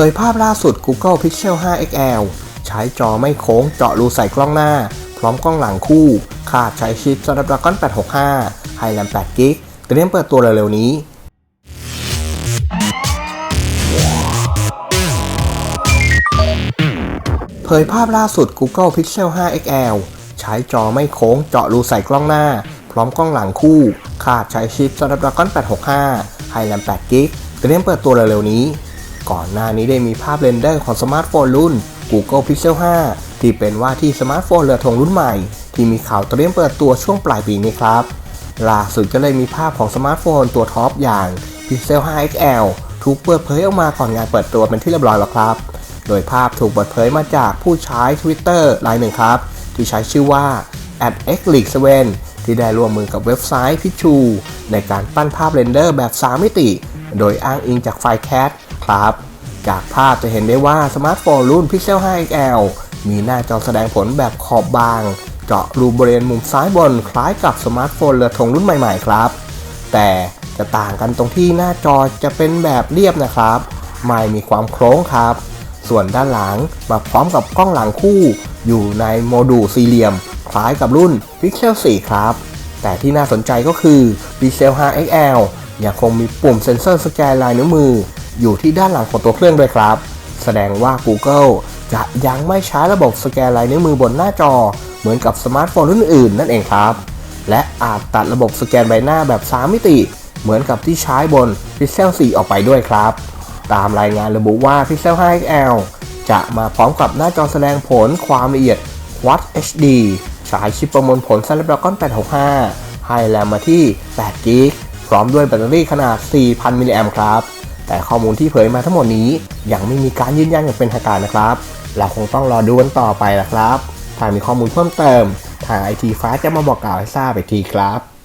ผยภาพล่าสุด Google Pixel 5 XL ใช้จอไม่โค้งเจาะรูใส่กล้องหน้า พร้อมกล้องหลังคู่คาดใช้ชิป Snapdragon 865ให้แรม8 g b เตรียมเปิดตัวเร็วๆนี้เผยภาพล่าสุด Google Pixel 5 XL ใช้จอไม่โค้งเจาะรูใส่กล้องหน้า พร้อมกล้องหลังคู่คาดใช้ชิป Snapdragon 865ให้แรม8 g b เตรียมเปิดตัวเร็วๆนี้ ก่อนหน้านี้ได้มีภาพเรนเดอร์ของสมาร์ทโฟนรุ่น Google Pixel 5 ที่เป็นว่าที่สมาร์ทโฟนเรือธงรุ่นใหม่ ที่มีข่าวเตรียมเปิดตัวช่วงปลายปีนี้ครับ ล่าสุดก็เลยมีภาพของสมาร์ทโฟนตัวท็อปอย่าง Pixel 5 XL ถูกเปิดเผยออกมาก่อนงานเปิดตัวเป็นที่เรียบร้อยแล้วครับ โดยภาพถูกเปิดเผยมาจากผู้ใช้ Twitter รายหนึ่งครับ ที่ใช้ชื่อว่า x l e a g 7ที่ได้ร่วมมือกับเว็บไซต์พิชูในการปั้นภาพเรนเดอร์แบบ 3 มิติ โดยอ้างอิงจากไฟล์ CAD ค รับ จากภาพจะเห็นได้ว่าสมาร์ทโฟนรุ่น Pixel 5 XL มีหน้าจอแสดงผลแบบขอบบาง เจาะรูบริเวณมุมซ้ายบนคล้ายกับสมาร์ทโฟนเรือธงรุ่นใหม่ๆครับ แต่จะต่างกันตรงที่หน้าจอจะเป็นแบบเรียบนะครับ ไม่มีความโค้งครับ ส่วนด้านหลังมาพร้อมกับกล้องหลังคู่ อยู่ในโมดูลสี่เหลี่ยม คล้ายกับรุ่น Pixel 4 ครับ แต่ที่น่าสนใจก็คือ Pixel 5 XL ยังคงมีปุ่มเซ็นเซอร์สแกนลายนิ้วมือ อยู่ที่ด้านหลังของตัวเครื่องด้วยครับ แสดงว่า Google จะยังไม่ใช้ระบบสแกนลายนิ้วมือบนหน้าจอ เหมือนกับสมาร์ทโฟนรุ่นอื่นนั่นเองครับ และอาจตัดระบบสแกนใบหน้าแบบ 3 มิติ เหมือนกับที่ใช้บน Pixel 4 ออกไปด้วยครับ ตามรายงานระบุว่า Pixel 5 XL จะมาพร้อมกับหน้าจอแสดงผลความละเอียด Quad HD ใช้ชิปประมวลผล Snapdragon 865 ให้แรมมาที่8 g b พร้อมด้วยแบตเตอรี่ขนาด 4,000 มิลลิแอมครับ แต่ข้อมูลที่เผยมาทั้งหมดนี้ยังไม่มีการยืนยันอย่างเป็นทางการนะครับ เราคงต้องรอดูกันต่อไปนะครับ ถ้ามีข้อมูลเพิ่มเติม ทางไอทีฟ้าจะมาบอกกล่าวให้ทราบอีกทีครับ